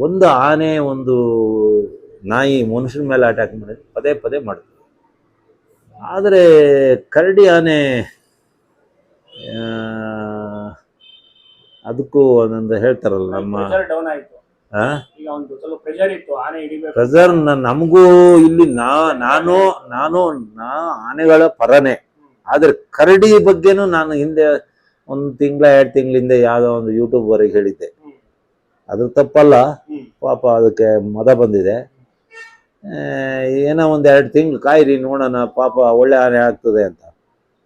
ಒಂದು ಆನೆ ಒಂದು ನಾಯಿ ಮನುಷ್ಯನ ಮೇಲೆ ಅಟ್ಯಾಕ್ ಮಾಡಿದ್ರೆ ಪದೇ ಪದೇ ಮಾಡುತ್ತೆ. ಆದರೆ ಕರಡಿ ಆನೆ ಆ, ಅದಕ್ಕೂ ಒಂದೊಂದು ಹೇಳ್ತಾರಲ್ಲ ನಮ್ಮ ಪ್ರೆಸರ್ ನಮಗೂ ಇಲ್ಲಿ ನಾ ನಾನು ನಾನು ನಾ ಆನೆಗಳ ಪರನೇ. ಆದ್ರೆ ಕರಡಿ ಬಗ್ಗೆನೂ ನಾನು ಹಿಂದೆ ಒಂದು ತಿಂಗಳ ಎರಡು ತಿಂಗಳಿಂದ ಯಾವುದೋ ಒಂದು ಯೂಟ್ಯೂಬ್ವರೆಗೆ ಹೇಳಿದ್ದೆ. ಹ್ಮ್. ಅದು ತಪ್ಪಲ್ಲ. ಪಾಪ ಅದಕ್ಕೆ ಮದ ಬಂದಿದೆ. ಏನೋ ಒಂದು ಎರಡು ತಿಂಗಳು ಕಾಯಿರಿ ನೋಡೋಣ ಪಾಪ ಒಳ್ಳೆ ಆನೆ ಆಗ್ತದೆ ಅಂತ.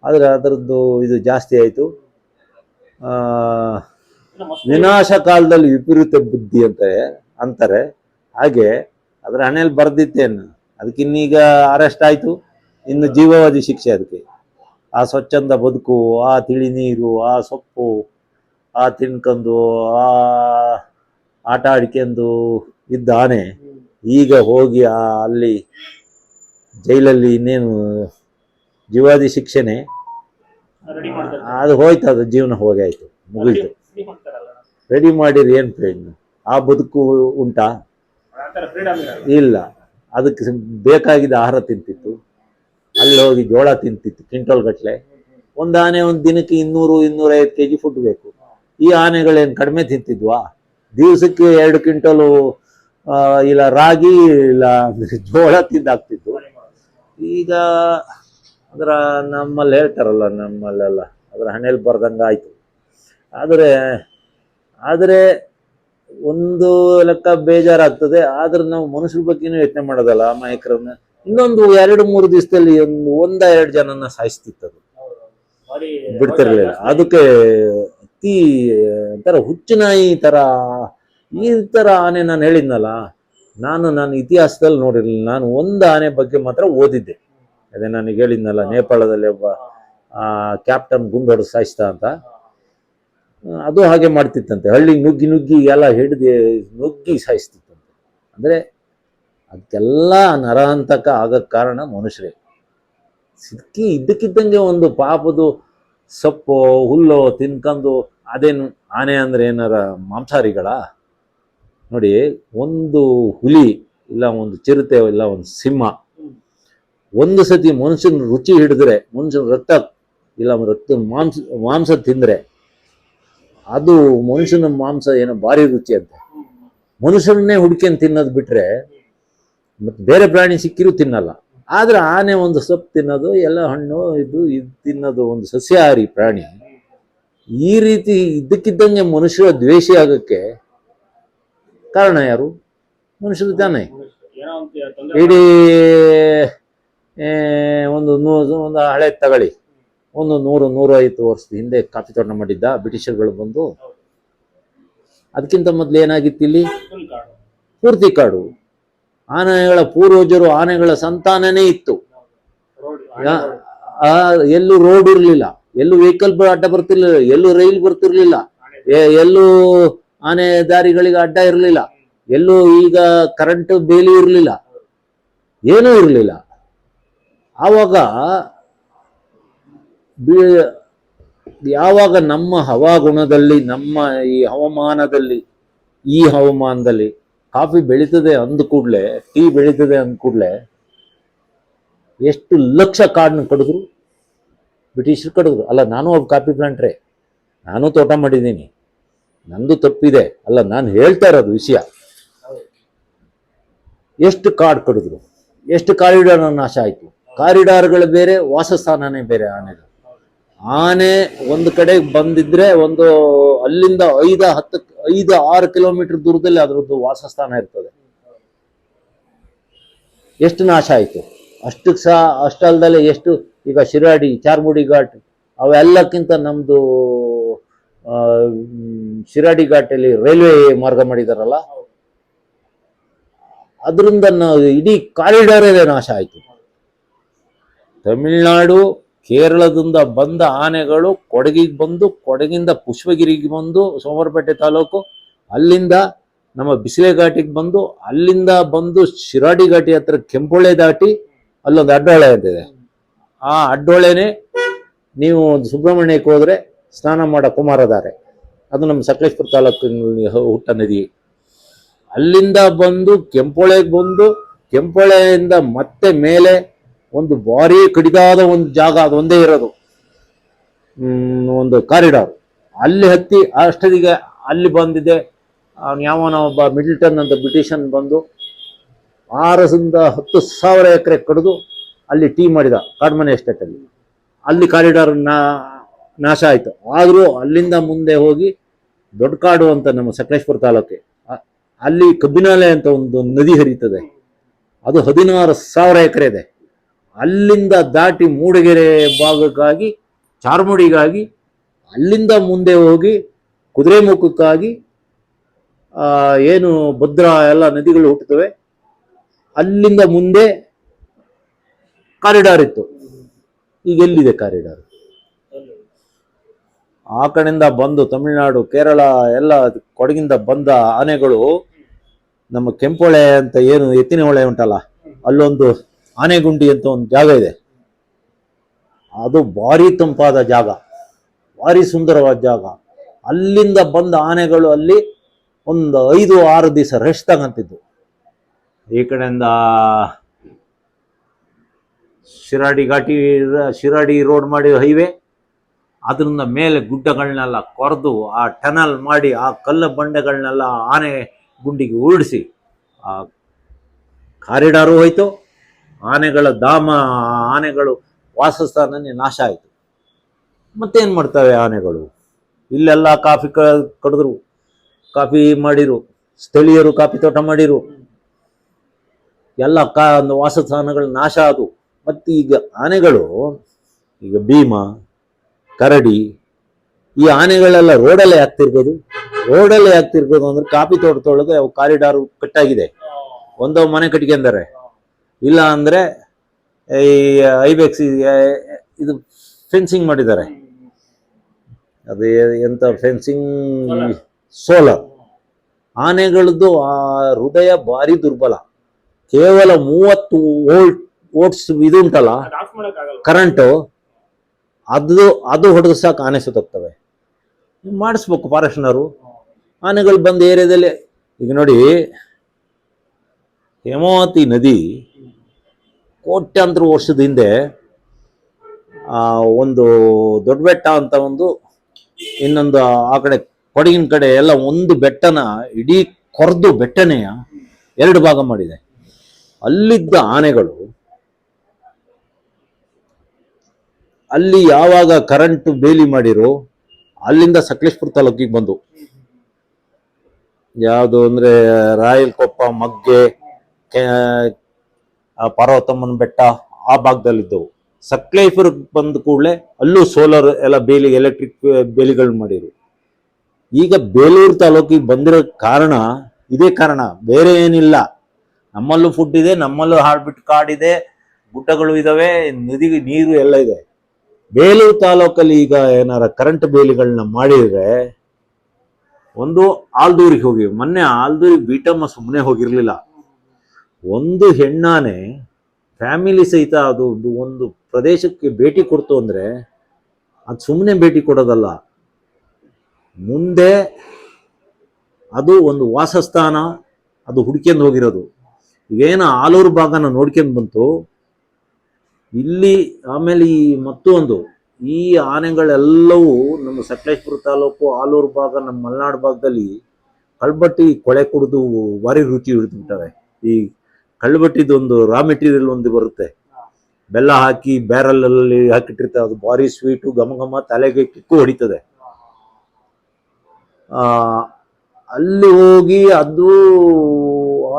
ಆದರೆ ಅದರದ್ದು ಇದು ಜಾಸ್ತಿ ಆಯಿತು. ಆ ವಿನಾಶ ಕಾಲದಲ್ಲಿ ವಿಪರೀತ ಬುದ್ಧಿ ಅಂತ ಅಂತಾರೆ. ಹಾಗೆ ಅದರ ಹಣೆಯಲ್ಲಿ ಬರ್ದಿತ್ತೇನು. ಅದಕ್ಕಿನ್ನೀಗ ಅರೆಸ್ಟ್ ಆಯಿತು. ಇನ್ನು ಜೀವಾವಧಿ ಶಿಕ್ಷೆ ಅದಕ್ಕೆ. ಆ ಸ್ವಚ್ಛಂದ ಬದುಕು ಆ ತಿಳಿ ನೀರು ಆ ಸೊಪ್ಪು ಆ ತಿನ್ಕೊಂಡು ಆ ಆಟ ಆಡ್ಕೊಂಡು ಇದ್ದಾನೆ ಈಗ ಹೋಗಿ ಆ ಅಲ್ಲಿ ಜೈಲಲ್ಲಿ ಇನ್ನೇನು ಜೀವಾದಿ ಶಿಕ್ಷೆನೆ? ಅದು ಹೋಯ್ತು ಅದು ಜೀವನ ಹೋಗಿ ಆಯ್ತು ಮುಗೀತು ರೆಡಿ ಮಾಡಿರಿ ಏನು ಪ್ರಯೋಜನ? ಆ ಬದುಕು ಉಂಟಾ? ಇಲ್ಲ. ಅದಕ್ಕೆ ಬೇಕಾಗಿದ್ದ ಆಹಾರ ತಿಂತಿತ್ತು. ಅಲ್ಲಿ ಹೋಗಿ ಜೋಳ ತಿಂತಿತ್ತು ಕ್ವಿಂಟಲ್ ಗಟ್ಲೆ. ಒಂದು ಆನೆ ಒಂದು ದಿನಕ್ಕೆ ಇನ್ನೂರು ಇನ್ನೂರೈವತ್ತು ಕೆ ಜಿ ಫುಡ್ ಬೇಕು. ಈ ಆನೆಗಳೇನು ಕಡಿಮೆ ತಿಂತಿದ್ವಾ? ದಿವಸಕ್ಕೆ ಎರಡು ಕ್ವಿಂಟಲು ಇಲ್ಲ ರಾಗಿ ಇಲ್ಲ ಜೋಳ ತಿಂದಾಗ್ತಿತ್ತು. ಈಗ ಅದರ ನಮ್ಮಲ್ಲಿ ಹೇಳ್ತಾರಲ್ಲ ನಮ್ಮಲ್ಲೆಲ್ಲ ಅದರ ಹಣೆಯಲ್ಲಿ ಬರ್ದಂಗೆ ಆಯಿತು. ಆದರೆ ಆದರೆ ಒಂದು ಲೆಕ್ಕ ಬೇಜಾರಾಗ್ತದೆ. ಆದ್ರೆ ನಾವು ಮನುಷ್ಯರ ಬಗ್ಗೆನೂ ಯೋಚನೆ ಮಾಡೋದಲ್ಲ ಆ ಮಾಯಕರನ್ನ ಇನ್ನೊಂದು ಎರಡು ಮೂರು ದಿವಸದಲ್ಲಿ ಒಂದು ಒಂದ ಎರಡು ಜನನ ಸಾಯಿಸ್ತಿತ್ತು ಅದು. ಬಿಡ್ತಿರಲಿಲ್ಲ. ಬಿಡ್ತಿರ್ಲಿಲ್ಲ ಅದಕ್ಕೆ ಅತಿ ಒಂಥರ ಹುಚ್ಚುನಾಯಿ ತರ, ಈ ತರ ಆನೆ ನಾನು ಹೇಳಿದ್ನಲ್ಲ, ನಾನು ನನ್ನ ಇತಿಹಾಸದಲ್ಲಿ ನೋಡಿರ್ಲಿಲ್ಲ. ನಾನು ಒಂದು ಆನೆ ಬಗ್ಗೆ ಮಾತ್ರ ಓದಿದ್ದೆ. ಅದೇ ನನಗೆ ಹೇಳಿದ್ನಲ್ಲ, ನೇಪಾಳದಲ್ಲಿ ಒಬ್ಬ ಕ್ಯಾಪ್ಟನ್ ಗುಂಡು ಹೊಡೆದು ಸಾಯಿಸ್ತ ಅಂತ. ಅದು ಹಾಗೆ ಮಾಡ್ತಿತ್ತಂತೆ. ಹಳ್ಳಿಗೆ ನುಗ್ಗಿ ನುಗ್ಗಿ ಎಲ್ಲ ಹಿಡಿದು ನುಗ್ಗಿ ಸಾಯಿಸ್ತಿತ್ತಂತೆ. ಅಂದರೆ ಅದಕ್ಕೆಲ್ಲ ನರಹಂತಕ ಆಗೋಕ್ಕೆ ಕಾರಣ ಮನುಷ್ಯರೇ. ಸಿಕ್ಕಿ ಇದ್ದಕ್ಕಿದ್ದಂಗೆ ಒಂದು ಪಾಪದು ಸೊಪ್ಪು, ಹುಲ್ಲು ತಿನ್ಕೊಂಡು ಅದೇನು ಆನೆ ಅಂದ್ರೆ ಏನಾರ ಮಾಂಸಾಹಾರಿಗಳ? ನೋಡಿ, ಒಂದು ಹುಲಿ ಇಲ್ಲ ಒಂದು ಚಿರತೆ ಇಲ್ಲ ಒಂದು ಸಿಂಹ. ಒಂದು ಸತಿ ಮನುಷ್ಯನ ರುಚಿ ಹಿಡಿದ್ರೆ, ಮನುಷ್ಯನ ರಕ್ತ ಇಲ್ಲ ರಕ್ತ ಮಾಂಸ ಮಾಂಸ ತಿಂದ್ರೆ, ಅದು ಮನುಷ್ಯನ ಮಾಂಸ ಏನೋ ಭಾರಿ ರುಚಿ ಅಂತ. ಮನುಷ್ಯನನ್ನೇ ಹುಡ್ಕೊಂಡು ತಿನ್ನೋದು ಬಿಟ್ರೆ, ಮತ್ತೆ ಬೇರೆ ಪ್ರಾಣಿ ಸಿಕ್ಕಿರೂ ತಿನ್ನಲ್ಲ. ಆದ್ರೆ ಆನೆ ಒಂದು ಸೊಪ್ಪು ತಿನ್ನೋದು, ಎಲ್ಲ ಹಣ್ಣು ಇದು ಇದು ತಿನ್ನೋದು ಒಂದು ಸಸ್ಯಾಹಾರಿ ಪ್ರಾಣಿ. ಈ ರೀತಿ ಇದ್ದಕ್ಕಿದ್ದಂಗೆ ಮನುಷ್ಯ ದ್ವೇಷಿ ಆಗಕ್ಕೆ ಕಾರಣ ಯಾರು? ಮನುಷ್ಯರು ತಾನೆ. ಇಡೀ ಒಂದು ನೂರು ಒಂದು ಹಳೆ ತಗೊಳ್ಳಿ ಒಂದು ನೂರು, ನೂರೈವತ್ತು ವರ್ಷದ ಹಿಂದೆ ಕಾಫಿ ತೋಟ ಮಾಡಿದ್ದ ಬ್ರಿಟಿಷರ್ಗಳು ಬಂದು, ಅದಕ್ಕಿಂತ ಮೊದಲು ಏನಾಗಿತ್ತು ಇಲ್ಲಿ? ಪೂರ್ತಿ ಕಾಡು. ಆನೆಗಳ ಪೂರ್ವಜರು ಆನೆಗಳ ಸಂತಾನನೇ ಇತ್ತು. ಆ, ಎಲ್ಲೂ ರೋಡ್ ಇರಲಿಲ್ಲ. ಎಲ್ಲೂ ವೆಹಿಕಲ್ ಅಡ್ಡ ಬರ್ತಿರ್ಲಿಲ್ಲ. ಎಲ್ಲೂ ರೈಲ್ ಬರ್ತಿರ್ಲಿಲ್ಲ. ಎಲ್ಲೂ ಆನೆ ದಾರಿಗಳಿಗೆ ಅಡ್ಡ ಇರಲಿಲ್ಲ. ಎಲ್ಲೂ ಈಗ ಕರೆಂಟ್ ಬೇಲಿ ಇರಲಿಲ್ಲ. ಏನೂ ಇರಲಿಲ್ಲ. ಆವಾಗ ಯಾವಾಗ ನಮ್ಮ ಹವಾಗುಣದಲ್ಲಿ ನಮ್ಮ ಈ ಹವಾಮಾನದಲ್ಲಿ ಈ ಹವಾಮಾನದಲ್ಲಿ ಕಾಫಿ ಬೆಳೀತದೆ ಅಂದ ಕೂಡಲೇ, ಟೀ ಬೆಳೀತದೆ ಅಂದ ಕೂಡಲೇ, ಎಷ್ಟು ಲಕ್ಷ ಕಾಡನ್ನ ಕಡಿದ್ರು ಬ್ರಿಟಿಷರು ಕಡಿದ್ರು ಅಲ್ಲ, ನಾನು ಒಬ್ಬ ಕಾಫಿ ಪ್ಲಾಂಟ್ರೇ. ನಾನು ತೋಟ ಮಾಡಿದ್ದೀನಿ. ನಂದು ತಪ್ಪಿದೆ. ಅಲ್ಲ, ನಾನು ಹೇಳ್ತಾ ಇರೋದು ವಿಷಯ. ಎಷ್ಟು ಕಾಡು ಕಡಿದ್ರು ಎಷ್ಟು ಕಾರಿಡಾರ್ ನಾಶ ಆಯಿತು? ಕಾರಿಡಾರ್ಗಳು ಬೇರೆ, ವಾಸಸ್ಥಾನನೇ ಬೇರೆ ಆನೆಗಳು ಆನೆ ಒಂದು ಕಡೆ ಬಂದಿದ್ರೆ ಒಂದು ಅಲ್ಲಿಂದ ಐದ ಹತ್ತು, ಐದು, ಆರು ಕಿಲೋಮೀಟರ್ ದೂರದಲ್ಲಿ ಅದರದ್ದು ವಾಸಸ್ಥಾನ ಇರ್ತದೆ. ಎಷ್ಟು ನಾಶ ಆಯಿತು? ಅಷ್ಟಕ್ಕೆ ಸಹ ಅಷ್ಟಲ್ದಲ್ಲೇ ಎಷ್ಟು ಈಗ ಶಿರಾಡಿ, ಚಾರ್ಮುಡಿ ಘಾಟ್, ಅವೆಲ್ಲಕ್ಕಿಂತ ನಮ್ಮದು ಶಿರಾಡಿ ಘಾಟಲ್ಲಿ ರೈಲ್ವೆ ಮಾರ್ಗ ಮಾಡಿದಾರಲ್ಲ? ಅದರಿಂದ ನಾವು ಇಡೀ ಕಾರಿಡಾರೇ ನಾಶ ಆಯಿತು. ತಮಿಳ್ನಾಡು ಕೇರಳದಿಂದ ಬಂದ ಆನೆಗಳು ಕೊಡಗಿಗೆ ಬಂದು, ಕೊಡಗಿಂದ ಪುಷ್ಪಗಿರಿಗೆ ಬಂದು, ಸೋಮವಾರಪೇಟೆ ತಾಲೂಕು, ಅಲ್ಲಿಂದ ನಮ್ಮ ಬಿಸಿಲೆ ಘಾಟಿಗೆ ಬಂದು, ಅಲ್ಲಿಂದ ಬಂದು ಶಿರಾಡಿ ಘಾಟಿ ಹತ್ರ ಕೆಂಪೊಳೆ ದಾಟಿ ಅಲ್ಲೊಂದು ಅಡ್ಡೊಳೆ ಅಂತಿದೆ ಆ ಅಡ್ಡೊಳೆನೇ ನೀವು ಸುಬ್ರಹ್ಮಣ್ಯಕ್ಕೆ ಹೋದ್ರೆ ಸ್ನಾನ ಮಾಡೋ ಕುಮಾರಧಾರೆ ಅದು ನಮ್ಮ ಸಕಲೇಶ್ಪುರ ತಾಲೂಕಿನಲ್ಲಿ ಹುಟ್ಟ ನದಿ. ಅಲ್ಲಿಂದ ಬಂದು ಕೆಂಪೊಳೆಗೆ ಬಂದು ಕೆಂಪೊಳೆಯಿಂದ ಮತ್ತೆ ಮೇಲೆ ಒಂದು ಭಾರಿ ಕಡಿದಾದ ಒಂದು ಜಾಗ ಅದು ಒಂದೇ ಇರೋದು. ಒಂದು ಕಾರಿಡಾರ್. ಅಲ್ಲಿ ಹತ್ತಿ ಅಷ್ಟೊತ್ತಿಗೆ ಅಲ್ಲಿ ಬಂದಿದೆ. ಯಾವನ ಒಬ್ಬ ಮಿಡ್ಲ್ಟನ್ ಅಂತ ಬ್ರಿಟಿಷನ್ ಬಂದು ಆರರಿಂದ ಹತ್ತು ಸಾವಿರ ಎಕರೆ ಕಡಿದು ಅಲ್ಲಿ ಟೀ ಮಾಡಿದ ಕಾಡ್ಮನೆ ಎಸ್ಟೇಟಲ್ಲಿ ಅಲ್ಲಿ. ಕಾರಿಡಾರ್ ನಾ, ನಾಶ ಆಯಿತು. ಆದರೂ ಅಲ್ಲಿಂದ ಮುಂದೆ ಹೋಗಿ ದೊಡ್ಡ ಕಾಡು ಅಂತ ನಮ್ಮ ಸಕಲೇಶ್ಪುರ ತಾಲೂಕೆ ಅಲ್ಲಿ ಕಬ್ಬಿನಾಲೆ ಅಂತ ಒಂದು ನದಿ ಹರಿತದೆ ಅದು ಹದಿನಾರು ಸಾವಿರ ಎಕರೆ ಇದೆ. ಅಲ್ಲಿಂದ ದಾಟಿ ಮೂಡಿಗೆರೆ ಭಾಗಕ್ಕಾಗಿ, ಚಾರ್ಮುಡಿಗಾಗಿ, ಅಲ್ಲಿಂದ ಮುಂದೆ ಹೋಗಿ ಕುದುರೆಮುಖಕ್ಕಾಗಿ ಏನು ಭದ್ರಾ ಎಲ್ಲ ನದಿಗಳು ಹುಟ್ಟುತ್ತವೆ. ಅಲ್ಲಿಂದ ಮುಂದೆ ಕಾರಿಡಾರ್ ಇತ್ತು. ಈಗ ಎಲ್ಲಿದೆ ಕಾರಿಡಾರ್? ಆ ಕಡೆಯಿಂದ ಬಂದು ತಮಿಳುನಾಡು, ಕೇರಳ ಎಲ್ಲ ಕೊಡಗಿಂದ ಬಂದ ಆನೆಗಳು ನಮ್ಮ ಕೆಂಪೊಳೆ ಅಂತ ಏನು ಎತ್ತಿನ ಹೊಳೆ ಉಂಟಲ್ಲ, ಅಲ್ಲೊಂದು ಆನೆಗುಂಡಿ ಅಂತ ಒಂದು ಜಾಗ ಇದೆ. ಅದು ಭಾರಿ ತಂಪಾದ ಜಾಗ, ಭಾರಿ ಸುಂದರವಾದ ಜಾಗ. ಅಲ್ಲಿಂದ ಬಂದ ಆನೆಗಳು ಅಲ್ಲಿ ಒಂದು ಐದು, ಆರು ದಿವಸ ರೆಸ್ಟ್ ತಗಂತಿದ್ದು ಈ ಕಡೆಯಿಂದ ಶಿರಾಡಿ ಘಾಟಿ, ಶಿರಾಡಿ ರೋಡ್ ಮಾಡಿ ಹೈವೇ ಅದರಿಂದ ಮೇಲೆ ಗುಡ್ಡಗಳನ್ನೆಲ್ಲ ಕೊರೆದು ಆ ಟನಲ್ ಮಾಡಿ ಆ ಕಲ್ಲು ಬಂಡೆಗಳನ್ನೆಲ್ಲ ಆನೆ ಗುಂಡಿಗೆ ಉರುಳಿಸಿ, ಆ ಕಾರಿಡಾರು ಹೋಯ್ತು. ಆನೆಗಳ ಧಾಮ, ಆನೆಗಳು ವಾಸಸ್ಥಾನನೇ ನಾಶ ಆಯಿತು. ಮತ್ತೇನು ಮಾಡ್ತವೆ ಆನೆಗಳು? ಇಲ್ಲೆಲ್ಲ ಕಾಫಿ ಕ, ಕಡಿದ್ರು, ಕಾಫಿ ಮಾಡಿರು, ಸ್ಥಳೀಯರು ಕಾಫಿ ತೋಟ ಮಾಡಿರು. ಎಲ್ಲ ಕಾ, ಒಂದು ವಾಸಸ್ಥಾನಗಳು ನಾಶ ಆದವು ಮತ್ತು ಈಗ ಆನೆಗಳು, ಈಗ ಭೀಮ, ಕರಡಿ, ಈ ಆನೆಗಳೆಲ್ಲ ರೋಡಲ್ಲೇ ಆಗ್ತಿರ್ಬೋದು. ರೋಡಲ್ಲೇ ಆಗ್ತಿರ್ಬೋದು ಅಂದ್ರೆ ಕಾಫಿ ತೋಟದೊಳಗೆ ಅವು ಕಾರಿಡಾರು ಕಟ್ಟಾಗಿದೆ. ಒಂದೋ ಮನೆ ಕಟ್ಕೊಂಡಾರೆ ಇಲ್ಲ ಅಂದ್ರೆ ಈ ಐಬೆಕ್ಸ್ ಇದು ಫೆನ್ಸಿಂಗ್ ಮಾಡಿದ್ದಾರೆ. ಅದು ಎಂಥ ಎಂತ ಫೆನ್ಸಿಂಗ್ ಸೋಲರ್ ಆನೆಗಳದ್ದು ಆ ಹೃದಯ ಭಾರಿ ದುರ್ಬಲ. ಕೇವಲ ಮೂವತ್ತು ವೋಲ್ಟ್ ವೋಟ್ಸ್ ಇದು ಉಂಟಲ್ಲ? ಕರೆಂಟು ಅದು ಅದು ಹೊಡೆದು ಸಾಕು ಆನೆ ಸುತ್ತೋಗ್ತವೆ. ಮಾಡಿಸ್ಬೇಕು ಫಾರೆಸ್ಟ್ನವರು ಆನೆಗಳು ಬಂದ ಏರಿಯಾದಲ್ಲಿ ಈಗ ನೋಡಿ ಹೇಮಾವತಿ ನದಿ ಕೋಟ್ಯಾಂತರ ವರ್ಷದ ಹಿಂದೆ ಒಂದು ದೊಡ್ಡ ಬೆಟ್ಟ ಅಂತ ಒಂದು ಇನ್ನೊಂದು ಆ ಕಡೆ ಕೊಡಗಿನ ಕಡೆ ಎಲ್ಲ ಒಂದು ಬೆಟ್ಟನ ಇಡೀ ಕೊರೆದು ಬೆಟ್ಟನೆಯ ಎರಡು ಭಾಗ ಮಾಡಿದೆ. ಅಲ್ಲಿದ್ದ ಆನೆಗಳು, ಅಲ್ಲಿ ಯಾವಾಗ ಕರೆಂಟ್ ಬೇಲಿ ಮಾಡಿರೋ ಅಲ್ಲಿಂದ ಸಕಲೇಶ್ಪುರ ತಾಲೂಕಿಗೆ ಬಂದು. ಯಾವುದು ಅಂದ್ರೆ ರಾಯಲಕೊಪ್ಪ, ಮಗ್ಗೆ, ಕೆ- ಆ ಪಾರ್ವತಮ್ಮನ ಬೆಟ್ಟ ಆ ಭಾಗದಲ್ಲಿದ್ದವು. ಸಕ್ಲೈಫರ್ ಬಂದ ಕೂಡಲೇ ಅಲ್ಲೂ ಸೋಲಾರ್ ಎಲ್ಲ ಬೇಲಿ ಎಲೆಕ್ಟ್ರಿಕ್ ಬೇಲಿಗಳು ಮಾಡಿದ್ರು. ಈಗ ಬೇಲೂರು ತಾಲೂಕಿಗೆ ಬಂದಿರೋ ಕಾರಣ ಇದೇ ಕಾರಣ, ಬೇರೆ ಏನಿಲ್ಲ. ನಮ್ಮಲ್ಲೂ ಫುಡ್ ಇದೆ, ನಮ್ಮಲ್ಲೂ ಹಾಡ್ಬಿಟ್ಟು ಕಾಡಿದೆ ಗುಡ್ಡಗಳು ಇದಾವೆ, ನದಿ, ನೀರು ಎಲ್ಲ ಇದೆ. ಬೇಲೂರು ತಾಲೂಕಲ್ಲಿ ಈಗ ಏನಾರ ಕರೆಂಟ್ ಬೇಲಿಗಳನ್ನ ಮಾಡಿದ್ರೆ ಒಂದು ಆಲ್ದೂರಿಗೆ ಹೋಗಿ, ಮೊನ್ನೆ ಆಲ್ದೂರಿಗೆ ಬೀಟಮ್ಮ ಸುಮ್ಮನೆ ಹೋಗಿರ್ಲಿಲ್ಲ. ಒಂದು ಹೆಣ್ಣಾನೆ ಫ್ಯಾಮಿಲಿ ಸಹಿತ ಅದು ಒಂದು- ಪ್ರದೇಶಕ್ಕೆ ಭೇಟಿ ಕೊಡ್ತು ಅಂದರೆ ಅದು ಸುಮ್ಮನೆ ಭೇಟಿ ಕೊಡೋದಲ್ಲ. ಮುಂದೆ ಅದು ಒಂದು ವಾಸಸ್ಥಾನ, ಅದು ಹುಡ್ಕೊಂಡು ಹೋಗಿರೋದು. ಏನು ಆಲೂರು ಭಾಗನ ನೋಡ್ಕೊಂಡು ಬಂತು. ಇಲ್ಲಿ ಆಮೇಲೆ ಈ ಮತ್ತೊಂದು, ಈ ಆನೆಗಳೆಲ್ಲವೂ ನಮ್ಮ ಸಕಲೇಶ್ಪುರ ತಾಲೂಕು, ಆಲೂರು ಭಾಗ, ನಮ್ಮ ಮಲೆನಾಡು ಭಾಗದಲ್ಲಿ ಕಳ್ಬಟ್ಟಿ, ಕೊಳೆ ಕುಡಿದು ಭಾರಿ ರುಚಿ ಹಿಡಿದ್ಬಿಟ್ಟವೆ ಈ ಕಳ್ಬಟ್ಟಿದು ಒಂದು ರಾ ಮೆಟೀರಿಯಲ್ ಒಂದು ಬರುತ್ತೆ. ಬೆಲ್ಲ ಹಾಕಿ ಬ್ಯಾರಲಲ್ಲಿ ಹಾಕಿಟ್ಟಿರ್ತಾರೆ. ಅದು ಭಾರಿ ಸ್ವೀಟು ಘಮ ಘಮ ತಲೆಗೆ ಕಿಕ್ಕು ಹೊಡಿತದೆ. ಅಲ್ಲಿ ಹೋಗಿ ಅದು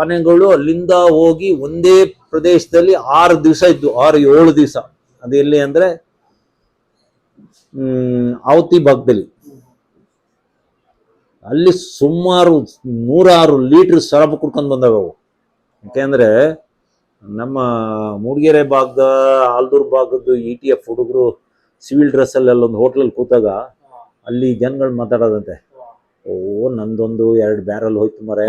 ಆನೆಗಳು ಅಲ್ಲಿಂದ ಹೋಗಿ ಒಂದೇ ಪ್ರದೇಶದಲ್ಲಿ ಆರು ದಿವಸ ಇದ್ದು, ಆರು ಏಳು ದಿವಸ. ಅದು ಎಲ್ಲಿ ಅಂದ್ರೆ ಆವತಿ ಭಾಗದಲ್ಲಿ. ಅಲ್ಲಿ ಸುಮಾರು ನೂರಾರು ಲೀಟರ್ ಸರಬು ಕುಡ್ಕೊಂಡು ಬಂದವೆ ಯಾಕೆಂದ್ರೆ ನಮ್ಮ ಮೂಡಿಗೆರೆ ಭಾಗದ, ಆಲ್ದೂರ್ ಭಾಗದ್ದು ಇ ಟಿ ಎಫ್ ಹುಡುಗರು ಸಿವಿಲ್ ಡ್ರೆಸ್ ಅಲ್ಲಿ ಅಲ್ಲೊಂದು ಹೋಟ್ಲಲ್ಲಿ ಕೂತಾಗ ಅಲ್ಲಿ ಜನಗಳು ಮಾತಾಡೋದಂತೆ. ಓ, ನಂದೊಂದು ಎರಡು ಬ್ಯಾರಲ್ ಹೋಯ್ತು ಮರೆ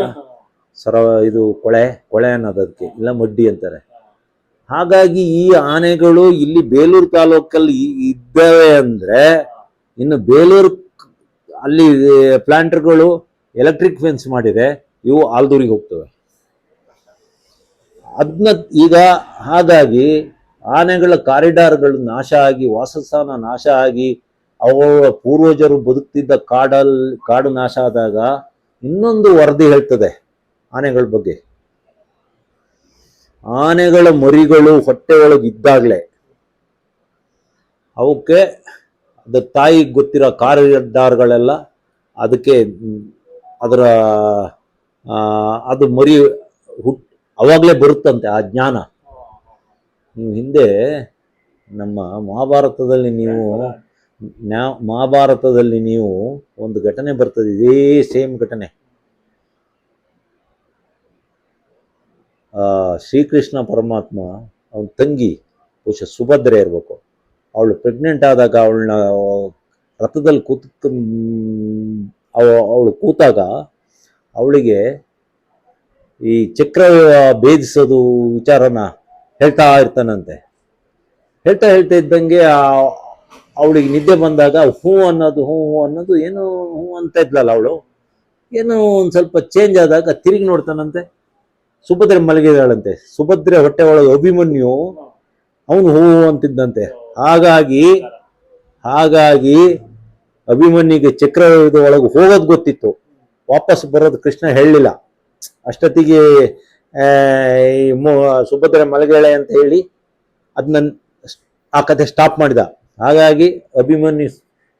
ಸರ, ಇದು ಕೊಳೆ ಕೊಳೆ ಅನ್ನೋದು ಅದಕ್ಕೆ ಇಲ್ಲ ಮಡ್ಡಿ ಅಂತಾರೆ. ಹಾಗಾಗಿ ಈ ಆನೆಗಳು ಇಲ್ಲಿ ಬೇಲೂರು ತಾಲೂಕಲ್ಲಿ ಇದ್ದಾವೆ ಅಂದ್ರೆ ಇನ್ನು ಬೇಲೂರು ಅಲ್ಲಿ ಪ್ಲಾಂಟರ್ಗಳು ಎಲೆಕ್ಟ್ರಿಕ್ ಫೆನ್ಸ್ ಮಾಡಿದೆ, ಇವು ಆಲ್ದೂರಿಗೆ ಹೋಗ್ತವೆ. ಅದನ್ನ ಈಗ ಹಾಗಾಗಿ ಆನೆಗಳ ಕಾರಿಡಾರ್ಗಳು ನಾಶ ಆಗಿ, ವಾಸಸ್ಥಾನ ನಾಶ ಆಗಿ ಅವರ ಪೂರ್ವಜರು ಬದುಕ್ತಿದ್ದ ಕಾಡಲ್ಲಿ ಕಾಡು ನಾಶ ಆದಾಗ ಇನ್ನೊಂದು ವರದಿ ಹೇಳ್ತದೆ ಆನೆಗಳ ಬಗ್ಗೆ. ಆನೆಗಳ ಮರಿಗಳು ಹೊಟ್ಟೆ ಒಳಗೆ ಇದ್ದಾಗಲೇ. ಅವಕ್ಕೆ ಅದ ತಾಯಿಗೆ ಗೊತ್ತಿರೋ ಕಾರಿಡಾರ್ಗಳೆಲ್ಲ ಅದಕ್ಕೆ, ಅದರ ಅದು ಮರಿ ಹುಟ್ ಅವಾಗಲೇ ಬರುತ್ತಂತೆ ಆ ಜ್ಞಾನ. ನೀವು ಹಿಂದೆ ನಮ್ಮ ಮಹಾಭಾರತದಲ್ಲಿ ನೀವು ಮಹಾಭಾರತದಲ್ಲಿ ನೀವು ಒಂದು ಘಟನೆ ಬರ್ತದೆ, ಇದೇ ಸೇಮ್ ಘಟನೆ. ಶ್ರೀಕೃಷ್ಣ ಪರಮಾತ್ಮ, ಅವನ ತಂಗಿ, ಬಹುಶಃ ಸುಭದ್ರೆ ಇರಬೇಕು. ಅವಳು ಪ್ರೆಗ್ನೆಂಟ್ ಆದಾಗ ಅವಳನ್ನ ರಥದಲ್ಲಿ ಕೂತ್ ಅವಳು ಕೂತಾಗ ಅವಳಿಗೆ ಈ ಚಕ್ರ ಭೇದಿಸೋದು ವಿಚಾರನ ಹೇಳ್ತಾ ಇರ್ತಾನಂತೆ. ಹೇಳ್ತಾ ಹೇಳ್ತಾ ಇದ್ದಂಗೆ ಅವಳಿಗೆ ನಿದ್ದೆ ಬಂದಾಗ ಹೂ ಅನ್ನೋದು ಹೂ ಹೂ ಅನ್ನೋದು ಏನು ಹೂ ಅಂತ ಇದ್ಲಲ್ಲ ಅವಳು. ಏನೋ ಒಂದು ಸ್ವಲ್ಪ ಚೇಂಜ್ ಆದಾಗ ತಿರುಗಿ ನೋಡ್ತಾನಂತೆ. ಸುಭದ್ರೆ ಮಲಗಿದಾಳಂತೆ. ಸುಭದ್ರೆ ಹೊಟ್ಟೆ ಒಳಗೆ ಅಭಿಮನ್ಯು ಅವನು ಹೂ ಅಂತಿದ್ದಂತೆ. ಹಾಗಾಗಿ ಹಾಗಾಗಿ ಅಭಿಮನ್ಯಿಗೆ ಚಕ್ರವ್ಯೂಹದ ಒಳಗೆ ಹೋಗೋದು ಗೊತ್ತಿತ್ತು. ವಾಪಸ್ ಬರೋದು ಕೃಷ್ಣ ಹೇಳಲಿಲ್ಲ. ಅಷ್ಟೊತ್ತಿಗೆ ಸುಭದ್ರೆ ಮಲಗೇಳೆ ಅಂತ ಹೇಳಿ ಅದನ್ನ ಆ ಕಥೆ ಸ್ಟಾಪ್ ಮಾಡಿದ. ಹಾಗಾಗಿ ಅಭಿಮನ್ಯು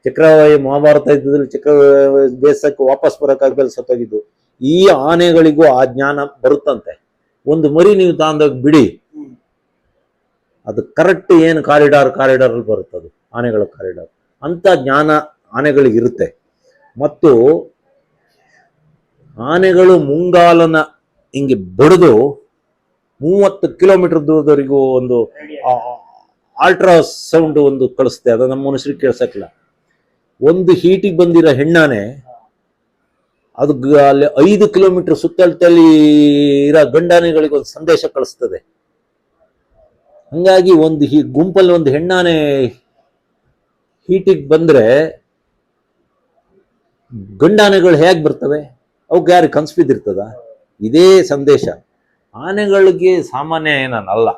ಚಕ್ರವಾಯಿ ಮಹಾಭಾರತ ಯುದ್ಧದಲ್ಲಿ ಚಕ್ರ ದೇಶಕ್ಕೆ ವಾಪಸ್ ಬರೋಕ್ಕಾಗದಲ್ಲಿ ಸತ್ತೋಗಿದ್ದು. ಈ ಆನೆಗಳಿಗೂ ಆ ಜ್ಞಾನ ಬರುತ್ತಂತೆ. ಒಂದು ಮರಿ ನೀವು ತಾಂದಾಗ ಬಿಡಿ. ಅದು ಕರೆಕ್ಟ್ ಏನು ಕಾರಿಡಾರ್ ಕಾರಿಡಾರ್ ಅಲ್ಲಿ ಬರುತ್ತೆ ಅದು ಆನೆಗಳ ಕಾರಿಡಾರ್ ಅಂತ ಜ್ಞಾನ ಆನೆಗಳಿಗಿರುತ್ತೆ ಮತ್ತು ಆನೆಗಳು ಮುಂಗಾಲನ ಹಿಂಗೆ ಬಡಿದು ಮೂವತ್ತು ಕಿಲೋಮೀಟರ್ ದೂರದವರೆಗೂ ಒಂದು ಅಲ್ಟ್ರಾ ಸೌಂಡ್ ಒಂದು ಕಳಿಸುತ್ತೆ ಅದು ನಮ್ಮ ಮನುಷ್ಯರಿಗೆ ಕೇಳಿಸಕ್ಕಿಲ್ಲ. ಒಂದು ಹೀಟಿಗೆ ಬಂದಿರೋ ಹೆಣ್ಣಾನೆ, ಅದು ಅಲ್ಲಿ ಐದು ಕಿಲೋಮೀಟರ್ ಸುತ್ತಳತೆಯಲ್ಲಿ ಇರೋ ಗಂಡಾನೆಗಳಿಗೆ ಒಂದು ಸಂದೇಶ ಕಳಿಸ್ತದೆ. ಹಂಗಾಗಿ ಒಂದು ಹಿ, ಗುಂಪಲ್ಲಿ ಒಂದು ಹೆಣ್ಣಾನೆ ಹೀಟಿಗೆ ಬಂದ್ರೆ ಗಂಡಾನೆಗಳು ಹೇಗೆ ಬರ್ತವೆ? ಅವಕ್ಕೆ ಯಾರು ಕನ್ಸ್ಬಿದ್ದಿರ್ತದ ಇದೇ ಸಂದೇಶ. ಆನೆಗಳಿಗೆ ಸಾಮಾನ್ಯ ಏನಲ್ಲ